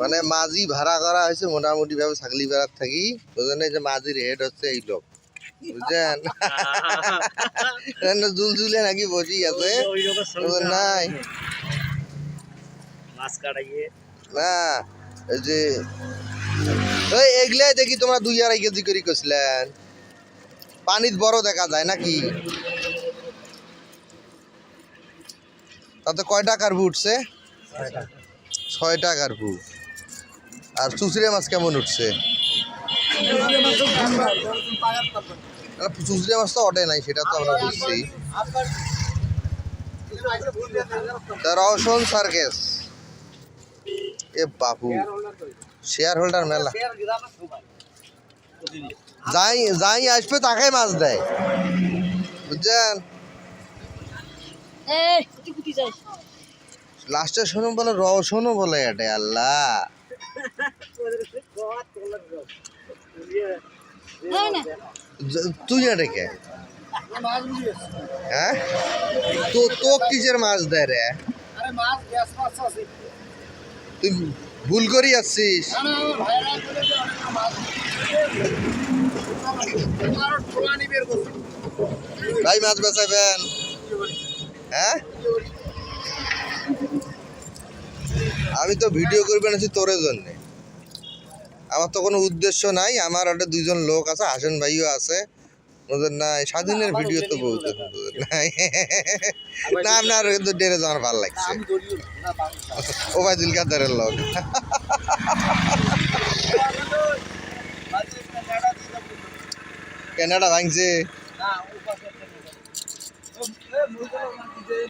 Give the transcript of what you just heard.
মানে মাঝি ভাড়া করা হয়েছে মোটামুটি ভাবে ছাগলি বেড়ার থাকি। বুঝলেন এই যে মাঝির হেড হচ্ছে এই লোক। এখানে জুলজুলে নাকি বসি আছে। বুঝলেন নাই। মাছ কাটাইয়ে। না এই যে ওই এগুলাই দেখি তোমরা দুই আড়াই কেজি করে পানিত বড় দেখা যায় নাকি? তাতে কয় টাকার উঠছে ছয় টাকার ভু আর চুচড়ে মাছ কেমন উঠছে? চুচড়ে মাছ তো অটে নাই, সেটা তো আমরা বুঝছি। রওশন সার্কেস এ বাবু শেয়ার হোল্ডার মেলা। যাই যাই, আসবে তাকে মাছ দেয়। বুঝছেন? লাস্টে শোনো বলে রওশনও বলে এটা আল্লাহ। তুই এটা কে? হ্যাঁ? তো তো কিসের মাছ দেয় রে? তুই ভুল করি আসছিস ভাই, মাছ বেচাবেন। হ্যাঁ? আমি তো ভিডিও করবে আছি তোর জন্য। আমার তো কোনো উদ্দেশ্য নাই আমার একটা দুইজন লোক আছে হাসান ভাইও আছে। ওদের নাই স্বাধীনের ভিডিও তো বহুত নাই। না আপনার কিন্তু ডেরে আমার ভালো লাগছে। ওবায়দুল কাদারের লোক। কেনাডা ভাঙছে।